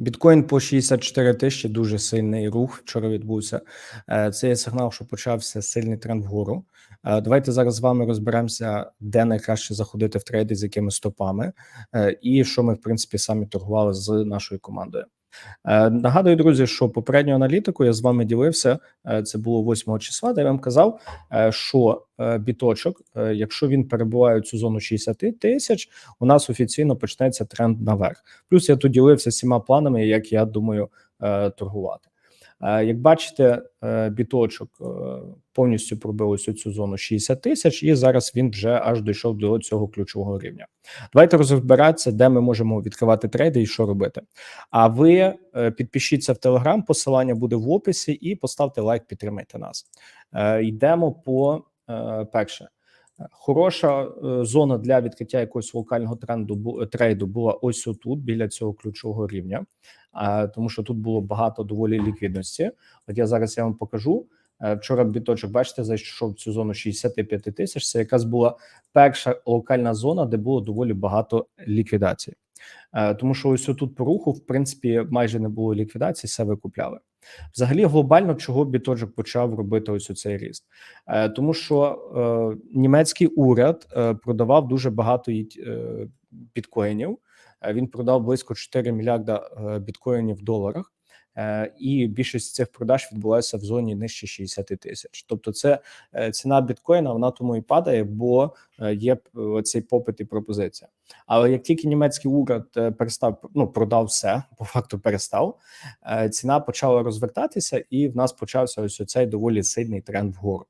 Біткоін по 64 тисячі дуже сильний рух вчора відбувся. Е, Це є сигнал, що почався сильний тренд вгору. Е, Давайте зараз з вами розберемося, де найкраще заходити в трейди, з якими стопами, е, і що ми в принципі самі торгували з нашою командою. Е, Нагадую, друзі, що попередню аналітику я з вами ділився. е, Це було 8 числа, де я вам казав, е, що біточок, якщо він перебуває в цю зону 60 тисяч, у нас офіційно почнеться тренд наверх. Плюс я тут ділився всіма планами, як я думаю торгувати. Е, Як бачите, е, біточок е, повністю пробив ось цю зону 60 тисяч, і зараз він вже аж дійшов до цього ключового рівня. Давайте розбиратися, де ми можемо відкривати трейди і що робити. А ви підпишіться в Телеграм, посилання буде в описі, і поставте лайк, підтримайте нас. Йдемо по перше. Хороша е, зона для відкриття якогось локального тренду бу- трейду була ось отут, біля цього ключового рівня, тому що тут було багато доволі ліквідності. От я зараз я вам покажу. Е, Вчора біточок, бачите, зайшов в цю зону 65 тисяч. Це якраз була перша локальна зона, де було доволі багато ліквідацій. Е, Тому що ось тут по руху, в принципі, майже не було ліквідацій, все викупляли. Взагалі, глобально, чого біточок почав робити ось цей ріст, Е, тому що е, німецький уряд е, продавав дуже багато біткоїнів. Він продав близько 4 мільярда біткоїнів в доларах. Е, І більшість цих продаж відбулася в зоні нижче 60 тисяч. Тобто, це е, ціна біткоїна, вона тому і падає, бо е, є цей попит і пропозиція. Але як тільки німецький уряд перестав ну продав все, по факту перестав, ціна почала розвертатися, і в нас почався ось цей доволі сильний тренд вгору.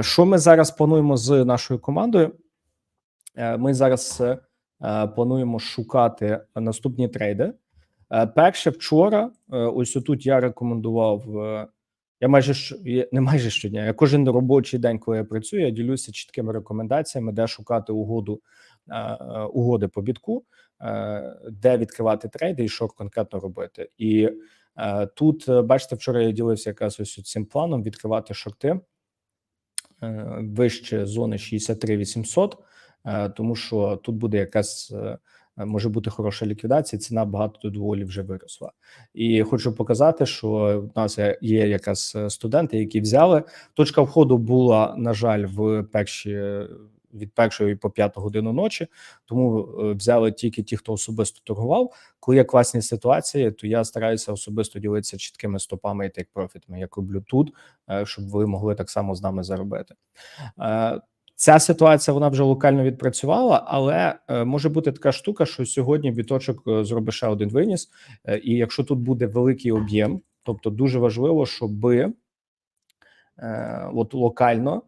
Що ми зараз плануємо з нашою командою? Ми зараз плануємо шукати наступні трейди. Е, Перше вчора, е, ось тут я рекомендував. е, Я майже не майже щодня. Я кожен робочий день, коли я працюю, я ділюся чіткими рекомендаціями, де шукати угоду угоди по бітку, де відкривати трейди і що конкретно робити. І тут бачите, вчора я ділився якраз ось цим планом відкривати шорти вище зони 63 800, е, тому що тут буде е, може бути хороша ліквідація. Ціна багато доволі вже виросла. І хочу показати, що в нас є- якраз е, студенти, які взяли. Точка входу була, на жаль, в перші від першої по п'яту годину ночі. Тому е, взяли тільки ті, хто особисто торгував. Коли є класні ситуації, то я стараюся особисто ділитися чіткими стопами і тейк-профітами, як роблю тут, е, щоб ви могли так само з нами заробити. Ця ситуація вона вже локально відпрацювала, але е, може бути така штука, що сьогодні біточок е, зробить ще один виніс. Е, і якщо тут буде великий об'єм, тобто дуже важливо, щоби от локально,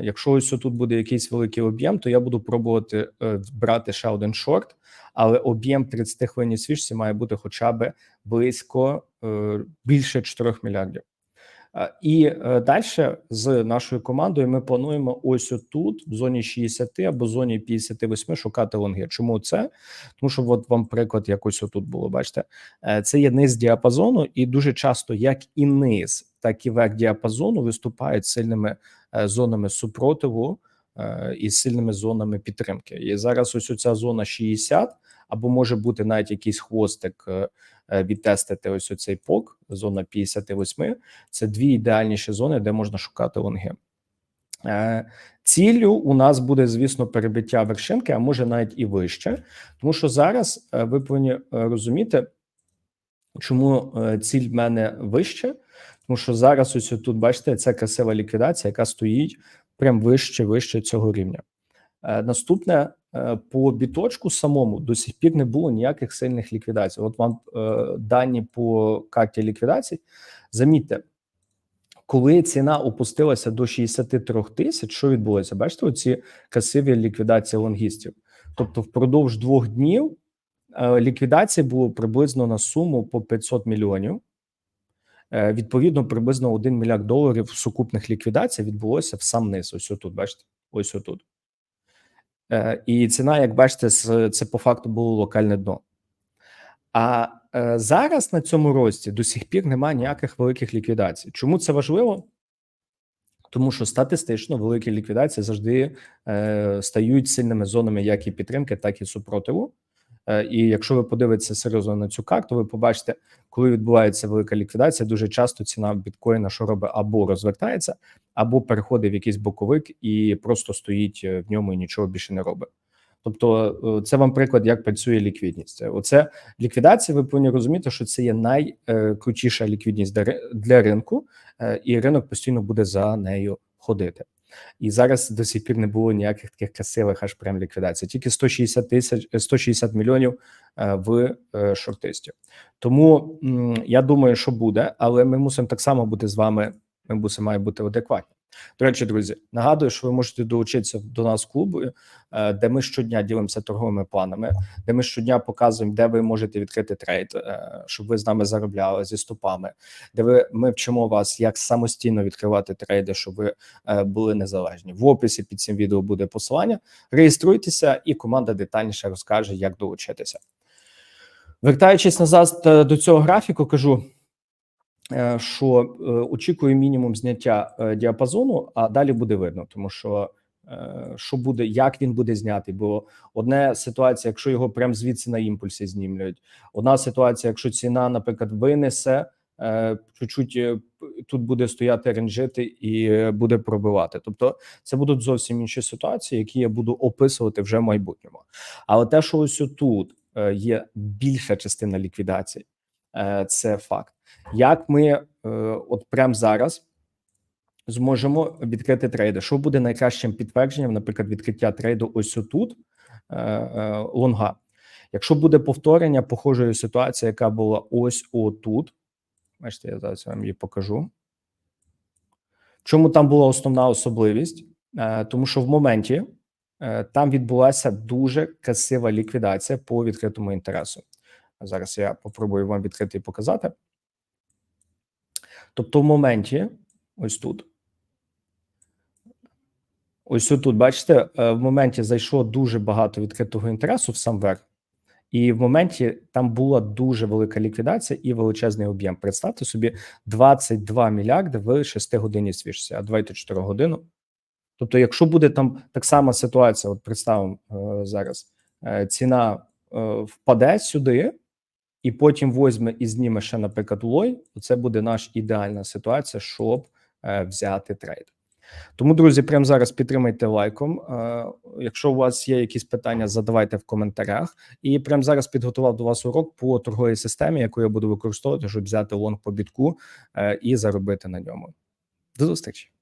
якщо ось тут буде якийсь великий об'єм, то я буду пробувати е, брати ще один шорт, але об'єм 30 хвилин свічці має бути хоча б близько е, більше 4 мільярдів. Е, І далі з нашою командою ми плануємо ось отут, в зоні 60 або зоні 58 шукати лонги. Чому це? Тому що от вам приклад якось отут було. Бачите, Е, це є низ діапазону, і дуже часто як і низ, так і верх діапазону виступають сильними е, зонами супротиву е, і сильними зонами підтримки. І зараз ось ця зона 60, або може бути навіть якийсь хвостик. е, е, Відтестити ось оцей пок, зона 58, це дві ідеальніші зони, де можна шукати лонги. Ціллю у нас буде, звісно, перебиття вершинки, а може навіть і вище, тому що зараз ви повинні розуміти, чому ціль в мене вище, тому що зараз ось тут бачите, це красива ліквідація, яка стоїть прям вище, вище цього рівня. Е, Наступне е, по біточку самому до сих пір не було ніяких сильних ліквідацій. От вам е, дані по карті ліквідацій. Замітьте, коли ціна опустилася до 63 тисяч, що відбулося? Бачите, оці красиві ліквідації лонгістів. Тобто, впродовж двох днів ліквідації було приблизно на суму по 500 мільйонів. Е, Відповідно, приблизно 1 мільярд доларів сукупних ліквідацій відбулося в сам низ. Ось отут, бачите, ось отут. Е, І ціна, як бачите, це по факту було локальне дно. А е, зараз на цьому рості до сих пір немає ніяких великих ліквідацій. Чому це важливо? Тому що статистично великі ліквідації завжди стають сильними зонами як і підтримки, так і супротиву. Е, І якщо ви подивитеся серйозно на цю карту, ви побачите, коли відбувається велика ліквідація, дуже часто ціна біткоїна, що робить, або розвертається, або переходить в якийсь боковик і просто стоїть е, в ньому і нічого більше не робить. Тобто, е, це вам приклад, як працює ліквідність. Оце ліквідація. Ви повинні розуміти, що це є найкрутіша ліквідність для ринку, і ринок постійно буде за нею ходити. І зараз до сих пір не було ніяких таких красивих аж прям ліквідацій. Тільки 160 тисяч 160 мільйонів е, в е, шортистів. Тому я думаю, що буде, але ми мусимо так само бути з вами. Ми мусимо бути адекватні. До речі, друзі, нагадую, що ви можете долучитися до нас клубу, е, де ми щодня ділимося торговими планами, де ми щодня показуємо, де ви можете відкрити трейд, е, щоб ви з нами заробляли зі стопами, де ви ми вчимо вас, як самостійно відкривати трейди, щоб ви е, були незалежні. В описі під цим відео буде посилання. Реєструйтеся, і команда детальніше розкаже, як долучитися. Вертаючись назад до цього графіку, кажу. Е, Що е, очікую мінімум зняття е, діапазону, а далі буде видно, тому що що буде, як він буде знятий. Бо одне ситуація, якщо його прямо звідси на імпульсі знімлять, одна ситуація, якщо ціна, наприклад, винесе чуть-чуть тут буде стояти ренжити і буде пробивати. Тобто, це будуть зовсім інші ситуації, які я буду описувати вже в майбутньому. Але те, що ось тут є більша частина ліквідації, це факт. Як ми е, от прямо зараз зможемо відкрити трейди? Що буде найкращим підтвердженням, наприклад, відкриття трейду ось тут е, е, лонга? Якщо буде повторення похожої ситуації, яка була ось отут, бачите, я зараз вам її покажу. Чому там була основна особливість? Тому що в моменті там відбулася дуже красива ліквідація по відкритому інтересу. Зараз я попробую вам відкрити і показати. Тобто, в моменті, ось тут, ось тут, бачите, е, в моменті зайшло дуже багато відкритого інтересу в сам верх, і в моменті там була дуже велика ліквідація і величезний об'єм. Представте собі 22 мільярди в 6 годині свіжці, а 24 годину. Тобто, якщо буде там так сама ситуація, от представимо е, зараз, е, ціна впаде сюди, і потім возьме і зніме ще, наприклад, лой, це буде наша ідеальна ситуація, щоб е, взяти трейд. Тому, друзі, прямо зараз підтримайте лайком. Е, Якщо у вас є якісь питання, задавайте в коментарях. І прямо зараз підготував до вас урок по торговій системі, яку я буду використовувати, щоб взяти лонг по бітку е, і заробити на ньому. До зустрічі.